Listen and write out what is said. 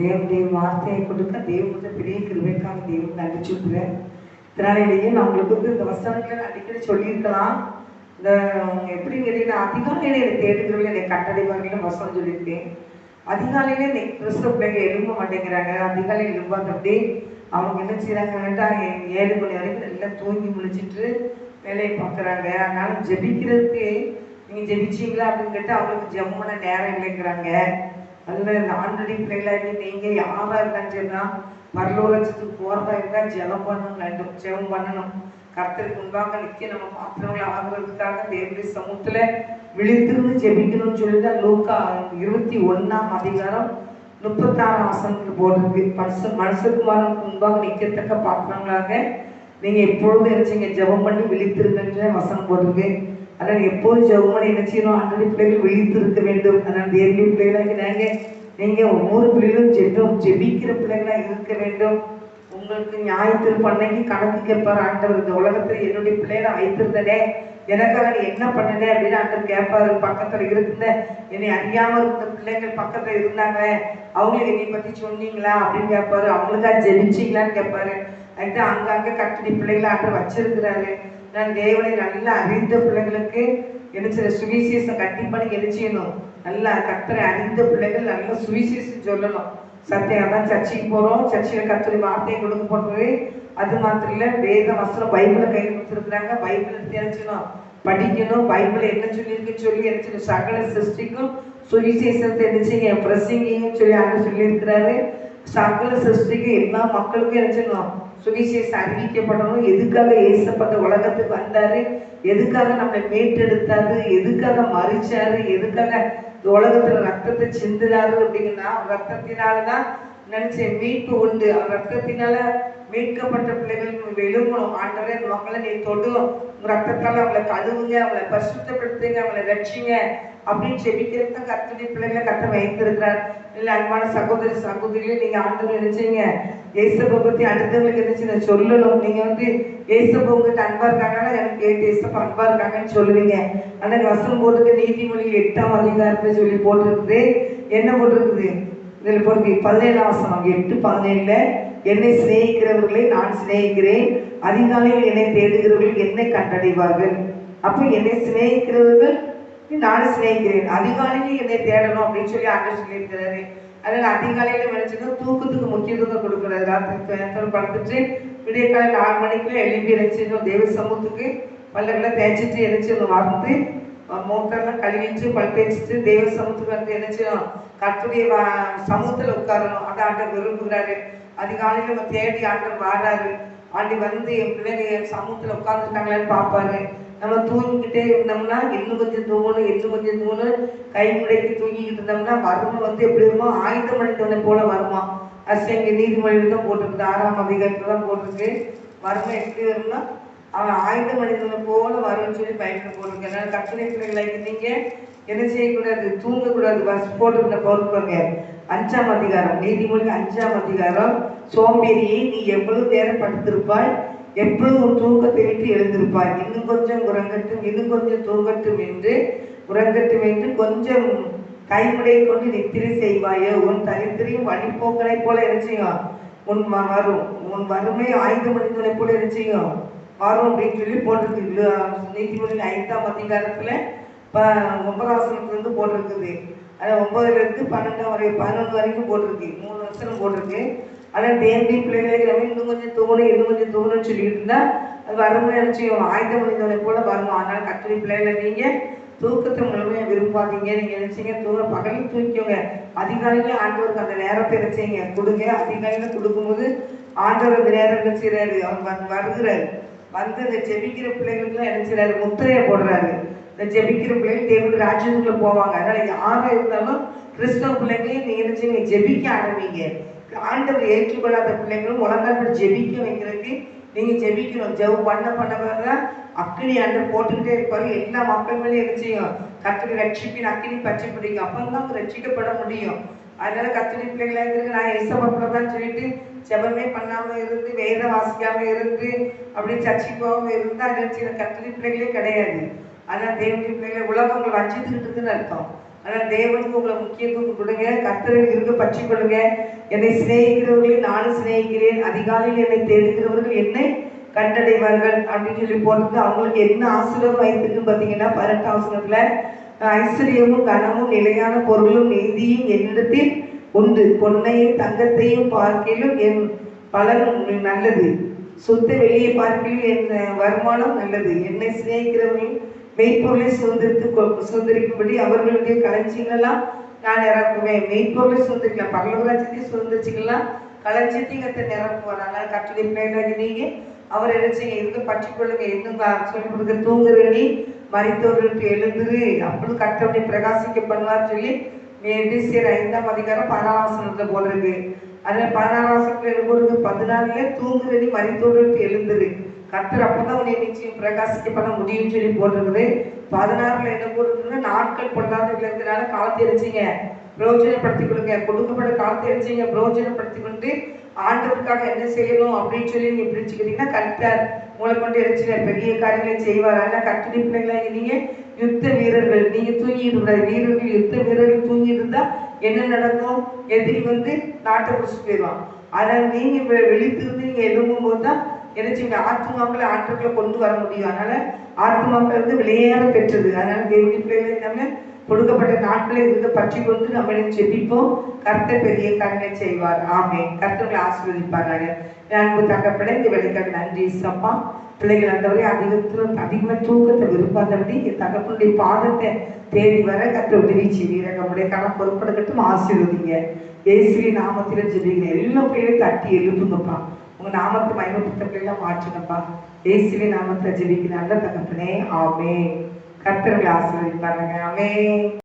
தேவனுடைய வார்த்தையை கொடுக்க தேவனுடைய பெரிய கிருமைக்காக தேவன் நன்றி சொல்கிறேன் இதனாலேயே நான் உங்களுக்கு வந்து இந்த வசனங்களை நான் அடிக்கடி சொல்லியிருக்கலாம். இந்த எப்படி கேட்டீங்கன்னா அதிகாலையில் என்னை தேடுகிறவங்க என்னை கட்டடைவார்கள் வசனம் சொல்லியிருக்கேன். அதிகாலையில என்னை கிறிஸ்தவ பிள்ளைங்க எழும்ப மாட்டேங்கிறாங்க. அதிகாலையில் எழும்பாத அவங்க என்ன செய்றாங்க வேண்டாம் ஏழு மணி வரைக்கும் நல்லா தூங்கி முழிச்சிட்டு வேலையை பார்க்குறாங்க. அதனால ஜெபிக்கிறதுக்கு நீங்கள் ஜெபிச்சீங்களா அப்படின்னு கேட்டு அவங்களுக்கு ஜம்முன நேரம் இல்லைங்கிறாங்க. அதில் இந்த ஃபெயில் ஆகி நீங்கள் யாராக இருந்தாலும் சரினா பரலோகத்துக்கு போகிறதா இருந்தால் ஜெபம் பண்ணணும் ஜெபம் பண்ணணும். கர்த்தருக்கு முன்பாக நிற்க நம்ம பாத்திரங்களை ஆகுறதுக்காக தேவடி சமூகத்தில் விழித்திருந்து ஜெபிக்கணும்னு சொல்லி தான் லூக்கா இருபத்தி ஒன்றாம் அதிகாரம் முப்பத்தாறாம் வசனத்துக்கு போட்டிருக்கு. மனுஷ மனுஷகுமாரனுக்கு முன்பாக நிற்கத்தக்க பாத்திரங்களாக நீங்க எப்பொழுதும் நினைச்சீங்க ஜெபம் பண்ணி விழித்திருங்கன்ற வசனம் போட்டிருக்கு. அதனால் எப்போது ஜெபம் என்ன செய்யணும்? ஆண்டடி பிள்ளைகள் விழித்திருக்க வேண்டும். அதனால் தேர்வு பிள்ளைகளாக நாங்க நீங்கள் ஒவ்வொரு பிள்ளைகளும் ஜெபம் ஜெபிக்கிற பிள்ளைகளாக இருக்க வேண்டும். உங்களுக்கு ஞாயிற்று பண்ணைக்கு கணக்கு கேட்பார் ஆண்டவர். இந்த உலகத்தில் என்னுடைய பிள்ளைகளை வைத்திருந்தனே. எனக்காக நீ என்ன பண்ணனே அப்படின்னு ஆண்டவர் கேட்பாரு. பக்கத்தில் இருந்த என்னை அறியாமல் இருந்த பிள்ளைகள் பக்கத்தில் இருந்தாங்க அவங்களுக்கு என்னை பற்றி சொன்னீங்களா அப்படின்னு கேட்பாரு. அவங்களுக்காக ஜெபிச்சிங்களான்னு கேட்பாரு. அதுக்கு அங்கங்கே கட்டடி பிள்ளைகளை ஆண்டவர் வச்சிருக்கிறாரு. நான் தேவனை நல்லா அறிந்த பிள்ளைகளுக்கு என்ன செய்ய சுவிசேஷம் கண்டிப்பாக என்ன செய்யணும் நல்லா கத்தரை அறிந்த பிள்ளைகள் நல்லா சுவிசேஷம் சொல்லணும். சத்தியம் அதான் சர்ச்சைக்கு போகிறோம் சர்ச்சையில் கத்தரி வார்த்தையை கொடுக்க போடுறது அது மாத்திரம் இல்லை வேத வசனம் பைபிளை கை கொடுத்துருக்குறாங்க. பைபிளை எடுத்து படிக்கணும். பைபிள் என்ன சொல்லியிருக்குன்னு சொல்லி நினைச்சணும் சகல சிருஷ்டிக்கும் சுவிசேஷத்தை நினைச்சீங்க பிரசிங்கையும் சொல்லி அங்கே சொல்லியிருக்கிறாரு. சகல சிருஷ்டிக்கு எல்லா மக்களுக்கும் நினைச்சணும் சுவிசேஷம் அறிவிக்கப்படணும் எதுக்காக ஏசப்பட்ட உலகத்துக்கு வந்தாரு? எதுக்காக நம்மளை மீட்டெடுத்தாரு? எதுக்காக மறிச்சாரு எதுக்காக இந்த உலகத்துல ரத்தத்தை சிந்துறாரு அப்படிங்கன்னா ரத்தத்தினாலதான் நினைச்சேன் மீட்பு உண்டு. அவர் ரத்தத்தினால மீட்கப்பட்ட பிள்ளைகள் எழுங்கணும் ஆண்டவரே இந்த மக்களை நீ தொடு உங்க ரத்தத்தால் அவங்களை கழுவுங்க அவங்களை பரிசுத்தப்படுத்துங்க அவங்களை ரட்சிங்க அப்படின்னு செபிக்கிறது தான் கர்த்தருடைய பிள்ளைகளை கத்த வைத்திருக்கிறார். இல்லை அன்பான சகோதரி சகோதரிகளே நீங்க ஆண்டவர் நினைச்சீங்க. ஏசப்பை பத்தி அடுத்தவங்களுக்கு என்ன சொல்லணும்? நீங்க வந்து ஏசப்பை உங்ககிட்ட அன்பா இருக்காங்கன்னா எனக்கு கேட்டு ஏசப்பா அன்பா இருக்காங்கன்னு சொல்லுவீங்க. ஆனா வசனம் போட்டுக்கு நீதிமொழி எட்டாம் அதிகாரத்தை சொல்லி போட்டிருக்குது. என்ன போட்டிருக்குது? இதில் போட்டு பதினேழாம் வசனம் எட்டு பதினேழுல என்னை சிநேகிக்கிறவர்களை நான் சிநேகிக்கிறேன். அதிகாலையில் என்னை தேடுகிறவர்கள் என்னை கண்டடைவார்கள். அப்போ என்னை சிநேகிக்கிறவர்கள் நானும் சிநேகிக்கிறேன். அதிகாலையில் என்னை தேடணும் அப்படின்னு சொல்லி ஆண்டர் சொல்லியிருக்கிறாரு. அதனால அதிகாலையில நினைச்சுன்னா தூக்கத்துக்கு முக்கியத்துவம் கொடுக்குறாரு. ராத்திரி படுத்துட்டு விடிய காலை நாலு மணிக்குள்ள எழுப்பி நினைச்சிடணும் தேவ சமூகத்துக்கு பல்லெல்லாம் தேய்ச்சிட்டு எழுச்சிடணும் வந்து மூட்டெல்லாம் கழுவிட்டு பல் தேய்ச்சிட்டு தெய்வ சமூகத்துக்கு வந்து என்ன செய்யணும் கர்த்தருடைய சமூகத்தில் சமூகத்துல உட்காரணும் அதை ஆண்டர் விரும்புகிறாரு அதிகாலையில் நம்ம தேடி ஆண்டர் வாடாரு ஆண்டி வந்து என் பிள்ளைங்க என் சமூகத்துல உட்கார்ந்துட்டாங்களான்னு பார்ப்பாரு நம்ம தூங்கிக்கிட்டே இருந்தோம்னா இன்னும் கொஞ்சம் தூங்கணும் இன்னும் கொஞ்சம் தூங்கணும் கை முடைக்கு தூங்கிக்கிட்டு இருந்தோம்னா வறுமை வந்து எப்படி வருமோ ஆயுதம் அணிந்தவனை போல வருமா அது எங்க நீதிமொழியில் தான் போட்டிருக்கு ஆறாம் அதிகாரத்துல தான் போட்டிருக்கு வறுமை எப்படி வரும்னா அவன் ஆயுத மனிதனை போல வரும்னு சொல்லி பயப்பட போட்டிருக்கு. அதனால் கற்பனை பிள்ளைகளை நீங்க என்ன செய்யக்கூடாது? தூங்கக்கூடாது. பஸ் போட்டுக்கிட்ட பொறுப்புங்க அஞ்சாம் அதிகாரம் நீதிமொழி அஞ்சாம் அதிகாரம். சோம்பேறியை நீ எவ்வளவு நேரம் படுத்திருப்பாய்? எப்பொழுது உன் தூக்கத்தை விட்டு எழுந்திருப்பாய்? இன்னும் கொஞ்சம் உறங்கட்டும் இன்னும் கொஞ்சம் தூங்கட்டும் என்று உறங்கட்டும் என்று கொஞ்சம் கைமுடை கொண்டு நித்திரை செய்வாயோ? உன் தரித்திரையும் வழிபோக்கனை போல என்ன செய்யும்? உன் வரும் உன் வறுமை ஆயுத மனிதனை போல என்ன செய்யும்? வரும் அப்படின்னு சொல்லி போட்டிருக்கு. நீதிமொழி ஐந்தாம் அதிகாரத்தில் ப ஒன்பதாசனத்துலேருந்து போட்டிருக்குது. அதில் ஒன்பதுலேருந்து பன்னெண்டாம் வரை பதினொன்று வரைக்கும் போட்டிருக்கு. மூணு வருஷம் போட்டிருக்கு. ஆனால் தேந்தி பிள்ளைகளை நம்ம இன்னும் கொஞ்சம் தூங்கணும் இன்னும் கொஞ்சம் தூங்கணும்னு சொல்லிட்டு இருந்தால் அது வரமுறை நினைச்சு ஆயுத மனிதனை போல வரணும் ஆனால் கத்திரி பிள்ளைகளை நீங்கள் தூக்கத்தை முழுமையா விரும்பாதீங்க. நீங்க நினைச்சீங்க தூங்க பகலில் தூக்கிக்கோங்க. அதிகாலையில ஆண்டவருக்கு அந்த நேரத்தை நினைச்சீங்க. கொடுங்க. அதிகாலையில கொடுக்கும்போது ஆண்டவர் அந்த நேரம் என்ன அவங்க அவர் வந்து வருகிறாரு. வந்து இந்த ஜெபிக்கிற பிள்ளைகளுக்கு என்ன முத்திரையை போடுறாரு. இந்த ஜெபிக்கிற பிள்ளைகள் தேவனுடைய ராஜ்யத்துக்குள்ள போவாங்க. அதனால யாரா இருந்தாலும் கிறிஸ்தவ பிள்ளைங்களையும் நீங்க நினைச்சீங்க ஜெபிக்க ஆரம்பிங்க. ஆண்டவர் ஏற்றுக்கொள்ளாத பிள்ளைங்களும் ஒழுங்காக ஜெபிக்க வைக்கிறதுக்கு நீங்க ஜெபிக்கணும். ஜெபம் பண்ண பண்ண தான் அக்கினி அன்று போட்டுக்கிட்டே இருப்பாரு. எல்லா மக்கள் மேலேயும் என்ன செய்யும்? கத்திரி ரட்சிப்பின் அக்கினி பற்றி பிடிக்கும். அப்போ தான் அவங்க ரட்சிக்கப்பட முடியும். அதனால கத்திரி பிள்ளைகளா இருக்கு நான் இசப்பப்பட சொல்லிட்டு ஜெபமே பண்ணாம இருந்து வேத வாசிக்காம இருந்து அப்படி சர்ச்சைக்கு போகாம இருந்தா நினைச்சு கத்திரி பிள்ளைகளே கிடையாது. ஆனா தேவனுடைய பிள்ளைகளை உலகங்கள் உங்களை வஞ்சித்துக்கிட்டு இருக்குன்னு அர்த்தம். ஆனால் தேவனுக்கு உங்களை முக்கியத்துவம் கொடுங்க. கர்த்தரில் இருக்க பற்றி கொள்ளுங்க. என்னை சிநேகிக்கிறவர்களை நானும் சிநேகிக்கிறேன். அதிகாலையில் என்னை தேடுகிறவர்கள் என்னை கண்டடைவார்கள் அப்படின்னு சொல்லி போட்டு அவங்களுக்கு என்ன ஆசீர்வாதம் வைத்துக்கு பார்த்தீங்கன்னா பதினெட்டாம் வசனத்துல ஐஸ்வர்யமும் கனமும் நிலையான பொருளும் நீதியும் என்னிடத்தில் உண்டு. பொன்னையும் தங்கத்தையும் பார்க்கிலும் என் பலன் நல்லது. சுத்த வெளியே பார்க்கிலும் என் வருமானம் நல்லது. என்னை சிநேகிக்கிறவர்கள் மெய்ப்பொருளை சுதந்திரித்து சுதந்திரிக்கும்படி அவர்களுடைய களஞ்சியங்களெல்லாம் நான் நிரப்புவேன் மெய்ப்பொருளை சுதந்திரிக்கலாம் பரலோகராஜ்யத்தையும் சுதந்திரிச்சுக்கலாம் களஞ்சியத்தையும் கத்தை நிரப்புவார் ஆனால் கட்டுரை பிள்ளைகளாகி நீங்க அவர் எழுச்சிங்க இருந்து பற்றி கொள்ளுங்க. இன்னும் சொல்லி கொடுக்க தூங்குற நீ மறித்தவர்களுக்கு எழுந்துரு. அப்படின்னு கட்டவனை பிரகாசிக்க பண்ணுவார் சொல்லி எபிசியர் ஐந்தாம் அதிகாரம் பதினாறாம் போல இருக்கு அதனால பதினாறாம் எழுபது பதினாலுல தூங்குற நீ மறித்தவர்களுக்கு எழுந்துரு. கர்த்தர் அப்பதான் உன்னை நிச்சயம் பிரகாசிக்க பண்ண முடியும்னு சொல்லி போட்டிருக்குது. பதினாறுல என்ன போட்டிருக்குன்னா நாட்கள் பொருளாதார இருக்கிறதுனால காலத்தை எரிச்சிங்க பிரயோஜனப்படுத்திக் கொடுங்க கொடுக்கப்பட்ட காலத்தை எரிச்சிங்க பிரயோஜனப்படுத்திக் கொண்டு ஆண்டவருக்காக என்ன செய்யணும் அப்படின்னு சொல்லி நீங்க பிரிச்சுக்கிட்டீங்கன்னா கர்த்தர் உங்களை கொண்டு எரிச்சில பெரிய காரியங்களை செய்வார். ஆனா கட்டுரை பிள்ளைங்களா நீங்க யுத்த வீரர்கள். நீங்க தூங்கிட்டு கூடாது வீரர்கள் யுத்த வீரர்கள் தூங்கிட்டு இருந்தா என்ன நடக்கும்? எதிரி வந்து நாட்டை பிடிச்சிட்டு போயிடுவான். அதனால நீங்க வெளித்திருந்து நீங்க எழும்பும் போது தான் என்ன செய்யுங்க ஆத்மாக்களை ஆற்றுக்களை கொண்டு வர முடியும். அதனால ஆத்மாக்கள் வந்து விளையாட பெற்றது. அதனால தேவடி பிள்ளைகள் நம்ம கொடுக்கப்பட்ட நாட்களை இருந்து பற்றி கொண்டு நம்மளை செபிப்போம் கர்த்தர் பெரிய காரியங்களை செய்வார். ஆமே கர்த்தர்களை ஆசீர்வதிப்பார்கள் அன்பு தகப்பட இந்த வேலைக்காக நன்றி சப்பா. பிள்ளைகள் அந்தவரை அதிகத்தில் அதிகமாக தூக்கத்தை விரும்பாதபடி என் தகப்பனுடைய பாதத்தை தேடி வர கத்த உதவி செய்வீங்க நம்முடைய கணம் பொறுப்படுக்கட்டும் ஆசீர்வதிங்க. இயேசுவின் நாமத்தில் ஜெபிங்க எல்லா பிள்ளைகளையும் தட்டி எழுப்புங்கப்பா. உங்க நாமத்தை மயமப்படுத்த பிள்ளைலாம் மாற்றுங்கப்பா இயேசுவின் நாமத்தை ஜெபிக்க நல்ல தகப்பனே. ஆமே கர்த்தர்களை ஆசீர்வதிப்பாருங்க. ஆமே